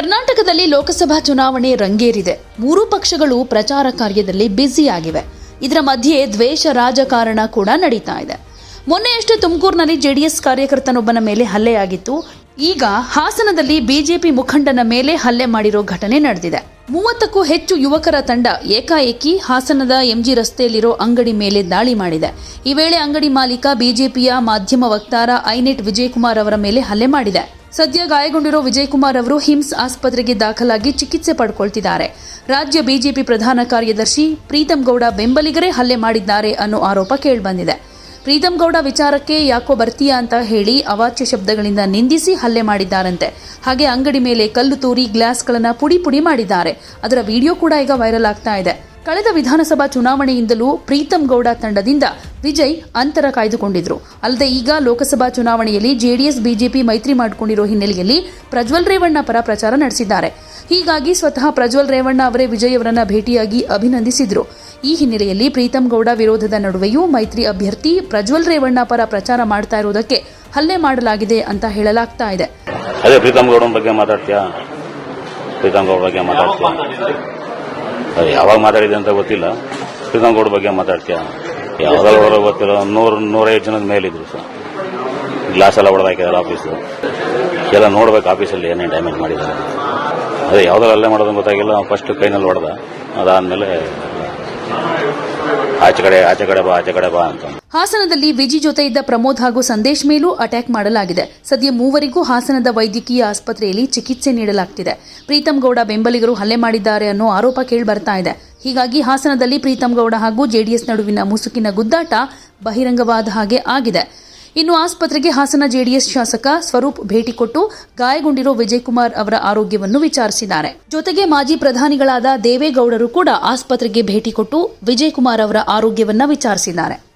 ಕರ್ನಾಟಕದಲ್ಲಿ ಲೋಕಸಭಾ ಚುನಾವಣೆ ರಂಗೇರಿದೆ. ಮೂರು ಪಕ್ಷಗಳು ಪ್ರಚಾರ ಕಾರ್ಯದಲ್ಲಿ ಬ್ಯುಸಿಯಾಗಿವೆ. ಇದರ ಮಧ್ಯೆ ದ್ವೇಷ, ರಾಜಕಾರಣ ಕೂಡ ನಡೀತಾ ಇದೆ. ಮೊನ್ನೆಯಷ್ಟೇ ತುಮಕೂರಿನಲ್ಲಿ ಜೆಡಿಎಸ್ ಕಾರ್ಯಕರ್ತನೊಬ್ಬನ ಮೇಲೆ ಹಲ್ಲೆಯಾಗಿತ್ತು ಈಗ ಹಾಸನದಲ್ಲಿ ಬಿಜೆಪಿ ಮುಖಂಡನ ಮೇಲೆ ಹಲ್ಲೆ ಮಾಡಿರೋ ಘಟನೆ ನಡೆದಿದೆ. ಮೂವತ್ತಕ್ಕೂ ಹೆಚ್ಚು ಯುವಕರ ತಂಡ ಏಕಾಏಕಿ ಹಾಸನದ ಎಂಜಿ ರಸ್ತೆಯಲ್ಲಿರೋ ಅಂಗಡಿ ಮೇಲೆ ದಾಳಿ ಮಾಡಿದೆ. ಈ ವೇಳೆ ಅಂಗಡಿ ಮಾಲೀಕ ಬಿಜೆಪಿಯ ಮಾಧ್ಯಮ ವಕ್ತಾರ ಐನೆಟ್ ವಿಜಯಕುಮಾರ್ ಅವರ ಮೇಲೆ ಹಲ್ಲೆ ಮಾಡಿದೆ. ಸದ್ಯ ಗಾಯಗೊಂಡಿರೋ ವಿಜಯಕುಮಾರ್ ಅವರು ಹಿಮ್ಸ್ ಆಸ್ಪತ್ರೆಗೆ ದಾಖಲಾಗಿ ಚಿಕಿತ್ಸೆ ಪಡ್ಕೊಳ್ತಿದ್ದಾರೆ. ರಾಜ್ಯ ಬಿಜೆಪಿ ಪ್ರಧಾನ ಕಾರ್ಯದರ್ಶಿ ಪ್ರೀತಂ ಗೌಡ ಬೆಂಬಲಿಗರೇ ಹಲ್ಲೆ ಮಾಡಿದ್ದಾರೆ ಅನ್ನೋ ಆರೋಪ ಕೇಳಿಬಂದಿದೆ. ಪ್ರೀತಂ ಗೌಡ ವಿಚಾರಕ್ಕೆ ಯಾಕೋ ಬರ್ತೀಯಾ ಅಂತ ಹೇಳಿ ಅವಾಚ್ಯ ಶಬ್ದಗಳಿಂದ ನಿಂದಿಸಿ ಹಲ್ಲೆ ಮಾಡಿದ್ದಾರಂತೆ. ಹಾಗೆ ಅಂಗಡಿ ಮೇಲೆ ಕಲ್ಲು ತೂರಿ ಗ್ಲಾಸ್ಗಳನ್ನು ಪುಡಿ ಪುಡಿ ಮಾಡಿದ್ದಾರೆ. ಅದರ ವಿಡಿಯೋ ಕೂಡ ಈಗ ವೈರಲ್ ಆಗ್ತಾ ಇದೆ. ಕಳೆದ ವಿಧಾನಸಭಾ ಚುನಾವಣೆಯಿಂದಲೂ ಪ್ರೀತಂ ಗೌಡ ತಂಡದಿಂದ ವಿಜಯ್ ಅಂತರ ಕಾಯ್ದುಕೊಂಡಿದ್ರು. ಅಲ್ಲದೆ ಈಗ ಲೋಕಸಭಾ ಚುನಾವಣೆಯಲ್ಲಿ ಜೆಡಿಎಸ್, ಬಿಜೆಪಿ ಮೈತ್ರಿ ಮಾಡಿಕೊಂಡಿರೋ ಹಿನ್ನೆಲೆಯಲ್ಲಿ ಪ್ರಜ್ವಲ್ ರೇವಣ್ಣ ಪರ ಪ್ರಚಾರ ನಡೆಸಿದ್ದಾರೆ. ಹೀಗಾಗಿ ಸ್ವತಃ ಪ್ರಜ್ವಲ್ ರೇವಣ್ಣ ಅವರೇ ವಿಜಯ್ ಅವರನ್ನ ಭೇಟಿಯಾಗಿ ಅಭಿನಂದಿಸಿದ್ರು. ಈ ಹಿನ್ನೆಲೆಯಲ್ಲಿ ಪ್ರೀತಂ ಗೌಡ ವಿರೋಧದ ನಡುವೆಯೂ ಮೈತ್ರಿ ಅಭ್ಯರ್ಥಿ ಪ್ರಜ್ವಲ್ ರೇವಣ್ಣ ಪರ ಪ್ರಚಾರ ಮಾಡ್ತಾ ಇರುವುದಕ್ಕೆ ಹಲ್ಲೆ ಮಾಡಲಾಗಿದೆ ಅಂತ ಹೇಳಲಾಗ್ತಾ ಇದೆ. ಪ್ರೀತಂ ಗೌಡನ ಬಗ್ಗೆ ಮಾತಾಡ್ತೀಯಾ? ಪ್ರೀತಂ ಗೌಡ ಬಗ್ಗೆ ಮಾತಾಡ್ತೀಯಾ? ಯಾವಾಗ ಮಾತಾಡಿದೆ ಅಂತ ಗೊತ್ತಿಲ್ಲ. ಪ್ರೀತಮ್ ಗೌಡ ಬಗ್ಗೆ ಮಾತಾಡ್ತೀಯಾ? ಯಾವ್ದಾದ್ರು ಗೊತ್ತಿಲ್ಲ. ನೂರ ನೂರೈದು ಜನದ ಮೇಲಿದ್ರು ಸರ್ ಗ್ಲಾಸ್ ಎಲ್ಲ ಹೊಡೆದಾಕಿದ್ದಾರೆ ಆಫೀಸು ಎಲ್ಲ ನೋಡ್ಬೇಕು ಆಫೀಸಲ್ಲಿ ಏನೇನು ಡ್ಯಾಮೇಜ್ ಮಾಡಿದ್ದಾರೆ ಅದೇ ಯಾವ್ದಾರು ಅಲ್ಲೇ ಮಾಡೋದು ಗೊತ್ತಾಗಿಲ್ಲ. ಫಸ್ಟ್ ಕೈನಲ್ಲಿ ಹೊಡೆದ. ಅದಾದ್ಮೇಲೆ ಹಾಸನದಲ್ಲಿ ವಿಜಿ ಜೊತೆ ಇದ್ದ ಪ್ರಮೋದ್ ಹಾಗೂ ಸಂದೇಶ್ ಮೇಲೂ ಅಟ್ಯಾಕ್ ಮಾಡಲಾಗಿದೆ. ಸದ್ಯ ಮೂವರಿಗೂ ಹಾಸನದ ವೈದ್ಯಕೀಯ ಆಸ್ಪತ್ರೆಯಲ್ಲಿ ಚಿಕಿತ್ಸೆ ನೀಡಲಾಗ್ತಿದೆ. ಪ್ರೀತಂ ಗೌಡ ಬೆಂಬಲಿಗರು ಹಲ್ಲೆ ಮಾಡಿದ್ದಾರೆ ಅನ್ನೋ ಆರೋಪ ಕೇಳಿಬರ್ತಾ ಇದೆ. ಹೀಗಾಗಿ ಹಾಸನದಲ್ಲಿ ಪ್ರೀತಂ ಗೌಡ ಹಾಗೂ ಜೆಡಿಎಸ್ ನಡುವಿನ ಮುಸುಕಿನ ಗುದ್ದಾಟ ಬಹಿರಂಗವಾದ ಹಾಗೆ ಆಗಿದೆ. ಇನ್ನು ಆಸ್ಪತ್ರೆಗೆ ಹಾಸನ ಜೆಡಿಎಸ್ ಶಾಸಕ ಸ್ವರೂಪ್ ಭೇಟಿ ಕೊಟ್ಟು ಗಾಯಗೊಂಡಿರೋ ವಿಜಯಕುಮಾರ್ ಅವರ ಆರೋಗ್ಯವನ್ನು ವಿಚಾರಿಸಿದ್ದಾರೆ. ಜೊತೆಗೆ ಮಾಜಿ ಪ್ರಧಾನಿಗಳಾದ ದೇವೇಗೌಡರು ಕೂಡ ಆಸ್ಪತ್ರೆಗೆ ಭೇಟಿ ಕೊಟ್ಟು ವಿಜಯಕುಮಾರ್ ಅವರ ಆರೋಗ್ಯವನ್ನು ವಿಚಾರಿಸಿದ್ದಾರೆ.